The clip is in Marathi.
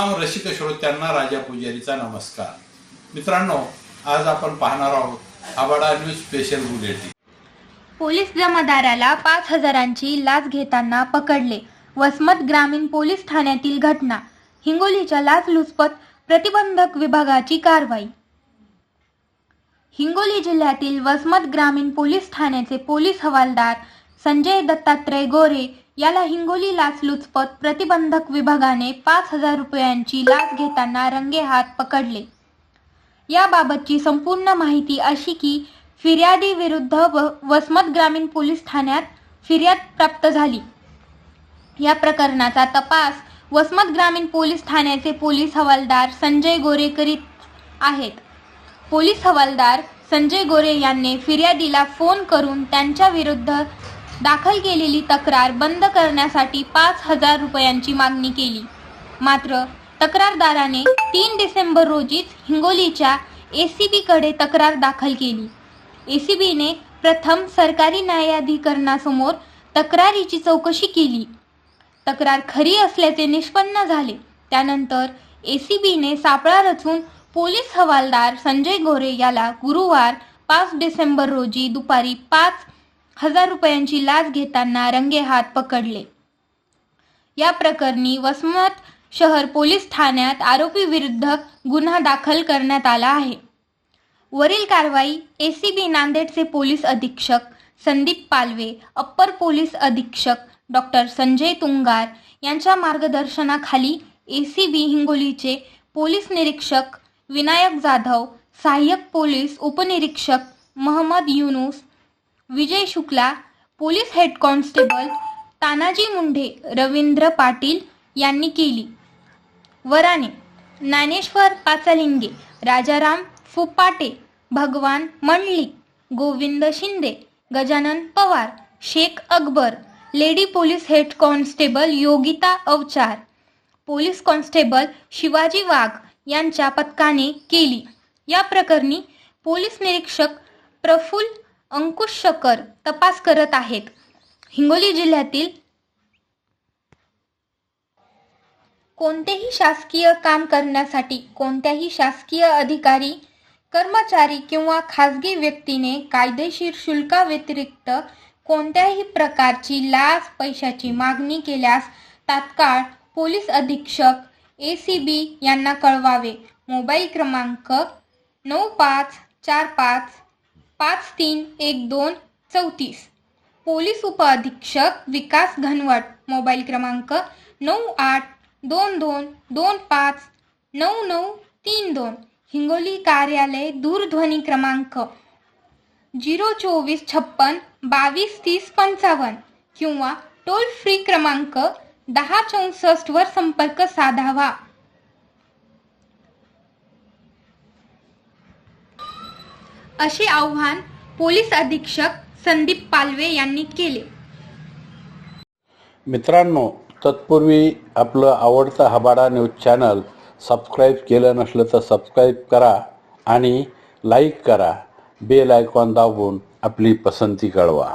रसिक श्रोत्यांना राजा पुजारीचा नमस्कार. मित्रांनो आज आपण पाहणार आहोत Abada news special bulletin. Police जमादाराला पाच हजारांची लाच घेताना पकडले. वसमत ग्रामीण पोलीस ठाण्यातील घटना. हिंगोलीच्या लाचलुचपत प्रतिबंधक विभागाची कारवाई. हिंगोली जिल्ह्यातील वसमत ग्रामीण पोलीस ठाण्याचे पोलीस हवालदार संजय दत्तात्रय गोरे याला हिंगोली लाचलुचपत प्रतिबंधक विभागाने पाच हजार रुपयांची लाच घेताना रंगेहात पकडले. याबाबतची संपूर्ण माहिती अशी की फिर्यादी विरुद्ध व वसमत ग्रामीण पोलीस ठाण्यात फिर्याद प्राप्त झाली. या प्रकरणाचा तपास वसमत ग्रामीण पोलीस ठाण्याचे पोलीस हवालदार संजय गोरे करीत आहेत. पोलीस हवालदार संजय गोरे यांनी फिर्यादीला फोन करून त्यांच्या विरुद्ध दाखल केलेली तक्रार बंद करण्यासाठी पाच हजार रुपयांची मागणी केली. मात्र तक्रारदाराने तीन डिसेंबर रोजीच हिंगोलीच्या एसीबीकडे तक्रार दाखल केली. एसीबीने प्रथम सरकारी न्यायाधिकरणासमोर तक्रारीची चौकशी केली. तक्रार खरी असल्याचे निष्पन्न झाले. त्यानंतर एसीबीने सापळा रचून पोलीस हवालदार संजय गोरे याला गुरुवार पाच डिसेंबर रोजी दुपारी पाच हजार रुपयांची लाच घेताना रंगेहात पकडले. या प्रकरणी वसमत शहर पोलीस ठाण्यात आरोपी विरुद्ध गुन्हा दाखल करण्यात आला आहे. वरील कारवाई एसीबी नांदेडचे पोलीस अधीक्षक संदीप पालवे अप्पर पोलीस अधीक्षक डॉक्टर संजय तुंगार यांच्या मार्गदर्शनाखाली एसीबी हिंगोलीचे पोलीस निरीक्षक विनायक जाधव सहाय्यक पोलीस उपनिरीक्षक Mohammad Yunus Vijay Shukla police head constable Tanaji Mundhe Ravindra Patil यांनी केली. Varane Dnyaneshwar Pachlinge Rajaram Phupate Bhagwan Mandlik Govind Shinde Gajanan Pawar Shaikh Akbar lady police head constable Yogita Avchar police constable Shivaji Wagh यांच्या पथकाने केली. या प्रकरणी पोलीस निरीक्षक प्रफुल्ल अंकुश शकर तपास करत आहेत. हिंगोली जिल्ह्यातील कोणतेही शासकीय काम करण्यासाठी कोणत्याही शासकीय अधिकारी कर्मचारी किंवा खाजगी व्यक्तीने कायदेशीर शुल्काव्यतिरिक्त कोणत्याही प्रकारची लाच पैशाची मागणी केल्यास तात्काळ पोलीस अधीक्षक ए सी बी यांना कळवावे. मोबाईल क्रमांक नऊ पाच चार पाच पाच तीन एक दोन चौतीस. पोलीस उपअधीक्षक विकास घनवट मोबाईल क्रमांक नऊ आठ दोन दोन दोन पाच नऊ नऊ तीन दोन. हिंगोली कार्यालय दूरध्वनी क्रमांक झिरो चोवीस छप्पन बावीस तीस पंचावन्न किंवा टोल फ्री क्रमांक दहा चौसष्टवर संपर्क साधावा. असे आव्हान पोलीस अधीक्षक संदीप पालवे यांनी केले. मित्रांनो तत्पूर्वी आपलं आवडतं हबाडा न्यूज चॅनल सबस्क्राईब केलं नसलं तर सबस्क्राईब करा आणि लाईक करा. बेल आयकॉन दाबून आपली पसंती कळवा.